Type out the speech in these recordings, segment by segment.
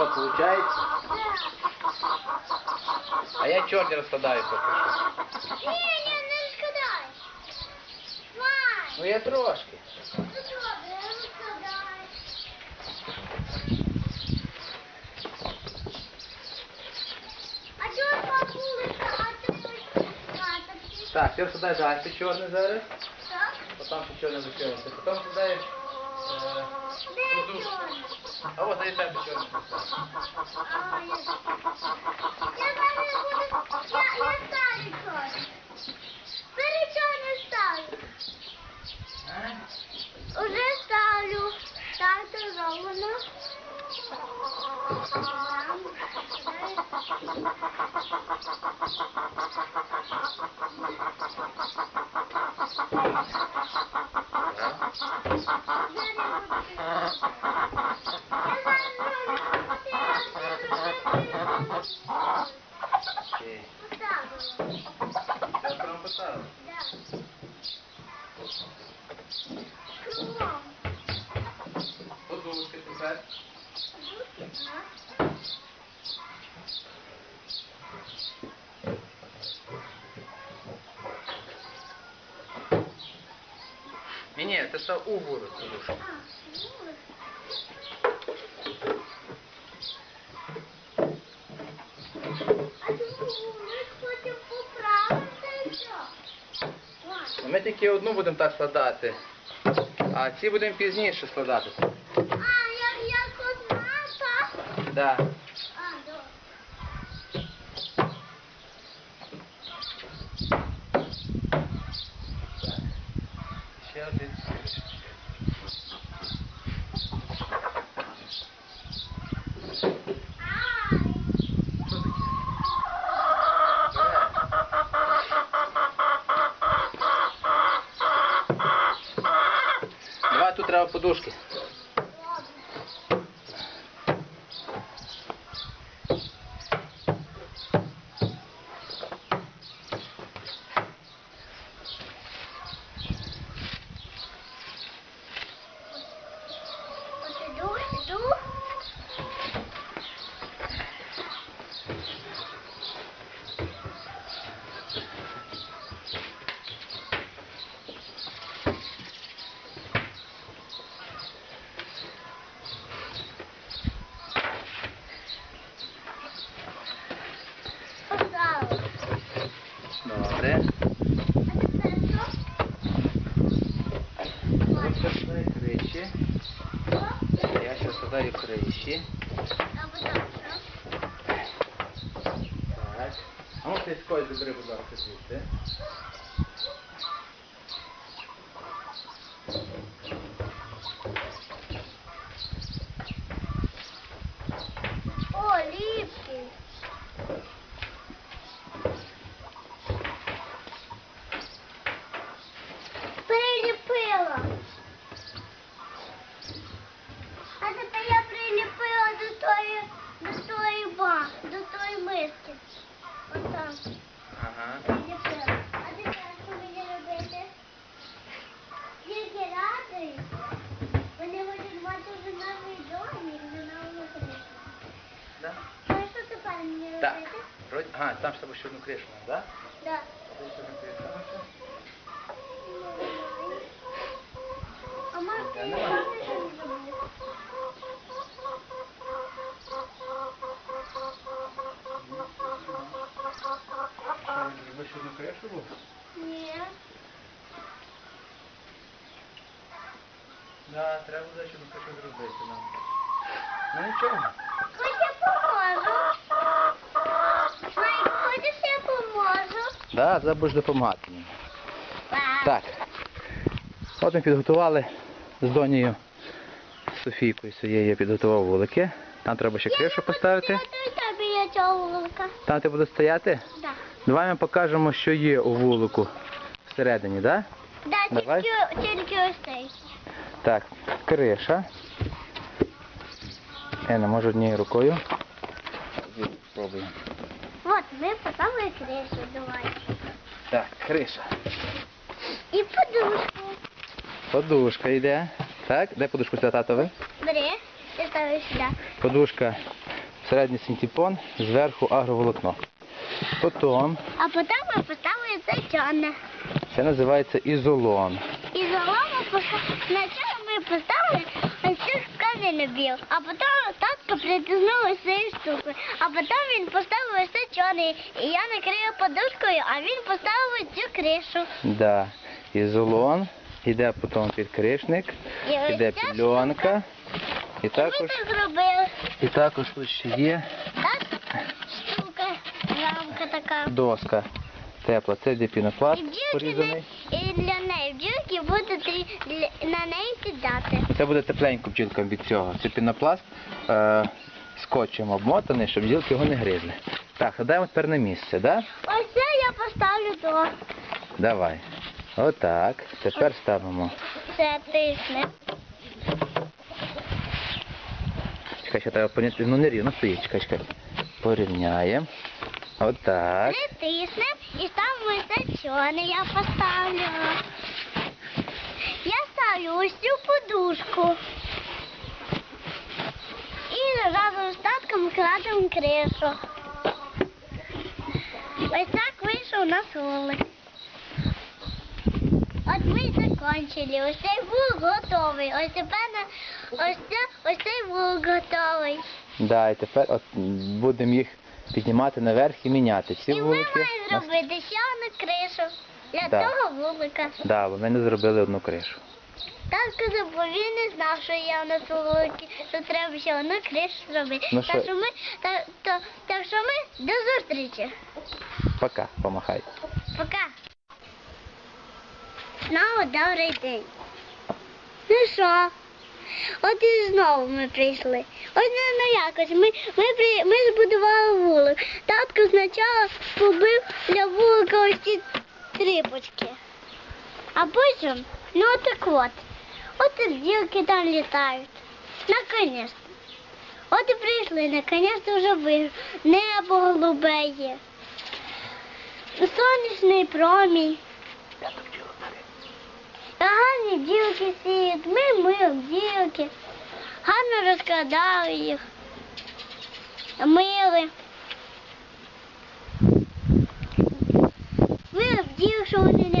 Що виходить? А я чорні розкладаю поки що. Ні, ні, не розкидай. Вань, Ну я трошки. ну добре, розкидай. А чого бабулика, а ти будеш катати? Так, ти розкладаєш гасти чорний зараз. Так? Потім ще чорне лишилося. Потім розкладаєш... Е... А от і тебе чорний. А, я... Я зараз буду... Я, я ставлю чорний. Бери чорний ставлю. Уже ставлю. Так, зроблено. Окей. Я прям поставив. Подушки тепер. Ні, ні, це все у вулицю подушки. Ну, Ми тільки одну будемо так складати, а ці будемо пізніше складати. А, я, як одна, так? Да. А, добре. Ще один. Давай тут треба подушки. Криші. Що? Я. А потім що? Так. А ну ти забери, будь ласка, звідси. О, ліпкий. Приліпила. А тепер я приліпила до тої, до тої ба, до тої миски. Отак. Ага. Приліпила. А тепер що мені робити? Тільки радий. Вони хочуть мати вже новий дом і вже нову кришу. Да? А що тепер мені Так. робити? Вроді- Ага, там з тобою ще одну кришу, так? Да? Да. Ти ще одну кришу наша? А мама, Я ти не не маю. знаєш, що не зробила? Що, зроби ще одну кришу був? Ні. Да, треба буде ще одну кришу зробити нам. Ну нічого. Да, зараз будеш допомагати мені. Так. От ми підготували з Донею Софійкою своєю я підготував вулики. Там треба ще кришу поставити. Там ти будеш стояти. Да. Давай ми покажемо, що є у вулику всередині, так? Да, Давай. тільки, тільки ось цей. Так, криша. Я не можу однією рукою. От, ми поставили кресло, давай. Так, криша. І подушку. Подушка йде. Так, де подушку сюди татове? Бери, і ставиш сюди. Подушка середній синтепон, зверху агроволокно. Потім А потім ми поставили це чорне. це називається ізолон. І залому спочатку ми поставили ось камінь біл, а потім татко притиснула ось цією штукою, а потім він поставив ось чорне, і я накрию подушкою, а він поставив цю кришу. Да. Ізолон, іде потім підкришник, І ось іде ця підльонка. І також, так зробили. і також тут ще є Так, штука, рамка така. доска тепла. Це де пінопласт І бджілки порізаний. і для для- на неї сідати. Це буде тепленько бджілкам від цього. Це пінопласт е, скотчем обмотаний, щоб бджілки його не гризли. Так, гадаємо тепер на місце, да? Ось це я поставлю то. Давай. Отак. Тепер ставимо. Це тисне. Чекай, ще треба поняти. Ну не рівно стоїть, чекай, чекай. Порівняємо. Отак. Притисне і ставимо це чорне, я поставлю. Я ставлю ось цю подушку. І разом з татком кладемо кришу. Ось так вийшов у нас. От ми і закончили. Ось цей вулик готовий. Ось тепер на- ось, це, ось цей вулик готовий. Да, і тепер от будемо їх піднімати наверх і міняти. Ці І ми вулики. маємо у нас- зробити ще одну кришу для Да. того вулика. Да, бо ми не зробили одну кришу. Так сказав, бо він не знав, що у нас вулики, що треба ще одну кришу зробити. Ну, так, що- що ми, так, то, так що ми до зустрічі. Пока, помахай. Пока. Знову добрий день. Ну що? От і знову ми прийшли. Ось не ну якось. Ми, ми, при, ми збудували вулик. Татко спочатку побив для вулика ось ці тріпочки. А потім, ну так от. От і бджілки там літають. Наконець. От і прийшли, наконець вже ви. Небо голубе є. Сонячний промінь. Гарні бджілки сіють, ми мили бджілки, гарно розкладали їх, мили. Мили бджіл, щоб вони не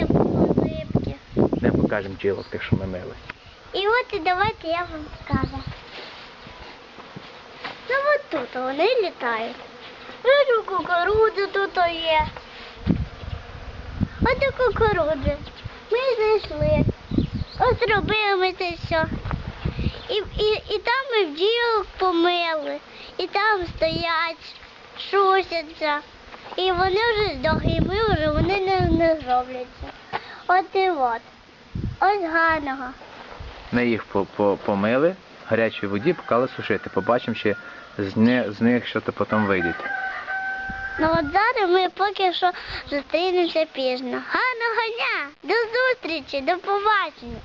були липкі. Не покажемо бджілок тих, що ми мили. І от давайте я вам скажу. Ну от тут вони літають. Виду кукурудзи тут є. І кукурудзи. Ми зайшли. Ось зробили ми це все. І, і, і там ми бджілок помили. І там стоять, шусяться. І вони вже здохли, ми вже вони не, не зробляться. От і от. Ось гарного. Ми їх по- по- помили в гарячій воді, поклали сушити. Побачимо, чи з, не, з них що то потім вийде. Ну от зараз ми поки що зустрінемося пізно. Гарного дня! До зустрічі, до побачення!